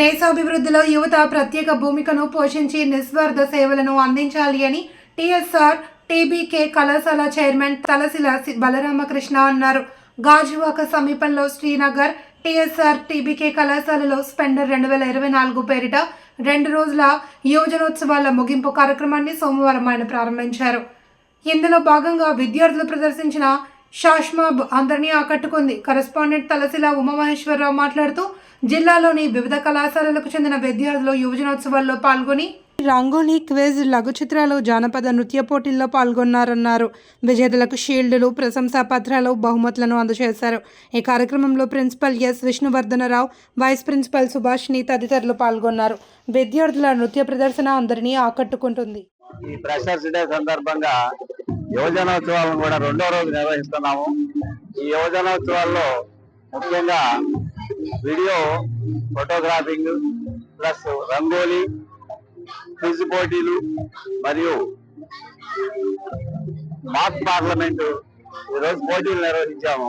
దేశాభివృద్ధిలో యువత ప్రత్యేక భూమికను పోషించి నిస్వార్థ సేవలను అందించాలి అని టీఎస్ఆర్ టీబీకే కళాశాల చైర్మన్ తలసిల బలరామకృష్ణ అన్నారు. గాజువాక సమీపంలో శ్రీనగర్ టీఎస్ఆర్ టీబీకే కళాశాలలో స్పెండర్ రెండు వేల ఇరవై నాలుగు పేరిట రెండు రోజుల యువజనోత్సవాల ముగింపు కార్యక్రమాన్ని సోమవారం ఆయన ప్రారంభించారు. ఇందులో భాగంగా విద్యార్థులు ప్రదర్శించిన షాష్మాబ్ అందరినీ ఆకట్టుకుంది. కరెస్పాండెంట్ తలసిల ఉమామహేశ్వరరావు మాట్లాడుతూ జిల్లాలోని వివిధ కళాశాలలకు చెందిన విద్యార్థులు యువజనోత్సవాల్లో పాల్గొని రంగోలీ క్విజ్ లఘు చిత్రాలు జానపద నృత్య పోటీల్లో పాల్గొన్నారన్నారు. విజేతలకు షీల్డ్లు ప్రశంసా పత్రాలు బహుమతులను అందజేశారు. ఈ కార్యక్రమంలో principal S. Vishnuvardhanarao vice principal Subhashini తదితరులు పాల్గొన్నారు. విద్యార్థుల నృత్య ప్రదర్శన అందరినీ ఆకట్టుకుంటుంది. ఈ ఫ్రెషర్స్ డే సందర్భంగా యువజనోత్సవాలను కూడా రెండో రోజు నిర్వహిస్తున్నాము. ఈ యువజనోత్సవాల్లో ముఖ్యంగా video photographing plus rangoli quiz పోటీలు మరియు మాక్ పార్లమెంట్. ఈ రోజు పోటీలు నిర్వహించాము.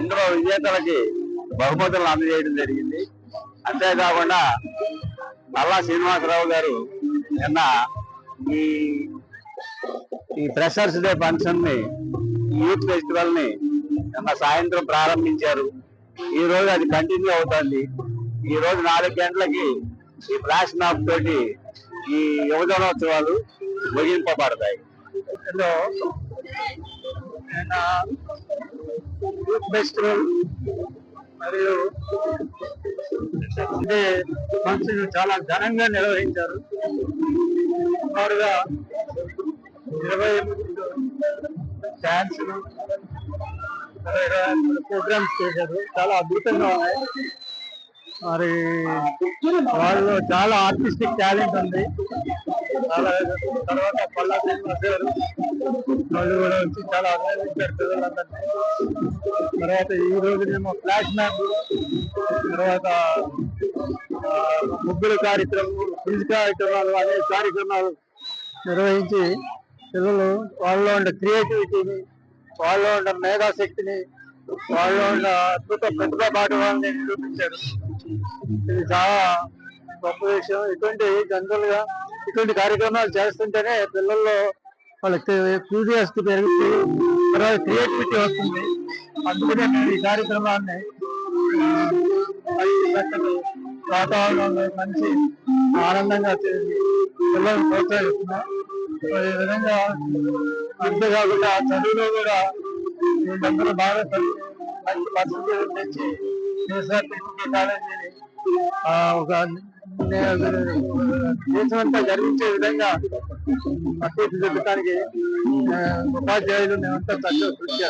ఇందులో విజేతలకి బహుమతులు అందజేయడం జరిగింది. అంతేకాకుండా నల్లా శ్రీనివాసరావు గారు నిన్న ఈ ఈ ఫ్రెషర్స్ డే ఫంక్షన్ని యూత్ ఫెస్టివల్ని నిన్న సాయంత్రం ప్రారంభించారు. ఈ రోజు అది కంటిన్యూ అవుతుంది. ఈ రోజు నాలుగు గంటలకి ఈ ఫ్లాష్ మ్యాప్ తోటి ఈ యువజనోత్సవాలు ముగింపబడతాయి. హలో. యూత్ ఫెస్టివల్ మరియు ఫంక్షన్ చాలా ఘనంగా నిర్వహించారు. సుమారుగా ఇరవై డాన్సులు ప్రోగ్రామ్స్ చేశారు. చాలా అద్భుతంగా ఉన్నాయి. మరి వాళ్ళు చాలా ఆర్టిస్టిక్ టాలెంట్ ఉంది. చాలా తర్వాత పల్లా గారు వాళ్ళు కూడా వచ్చి చాలా అభినందించారు పిల్లలందరినీ తర్వాత ఈ రోజునేమో ఫ్లాష్ మ్యాప్ తర్వాత ముగ్గుల కార్యక్రమం క్విజ్ కార్యక్రమాలు అనే కార్యక్రమాలు నిర్వహించి పిల్లలు వాళ్ళలో ఉండే క్రియేటివిటీని వాళ్ళలో ఉన్న మేధాశక్తిని వాళ్ళు ఉన్న అద్భుత ప్రతిభా పాఠవాలని నిరూపించారు. ఇది చాలా గొప్ప విషయం. ఇటువంటి జనరల్గా ఇటువంటి కార్యక్రమాలు చేస్తుంటేనే పిల్లల్లో వాళ్ళకి క్యూరియాసిటీ పెరుగుతుంది తర్వాత క్రియేటివిటీ వస్తుంది. అందుకనే ఈ కార్యక్రమాన్ని వాతావరణంలో మంచి ఆనందంగా చేసి పిల్లల్ని ప్రోత్సహిస్తున్నాం. విధంగా అంతేకాకుండా చదువులో కూడా వీళ్ళందరూ బాగా మంచి పరిస్థితులు తెచ్చి కేసీఆర్ కాలేజీని ఒక దేశమంతా గర్వించే విధంగా తీర్చిదిద్దడానికి ఆ, ఉపాధ్యాయులు మేమంతా చక్కగా కృషి చేస్తాం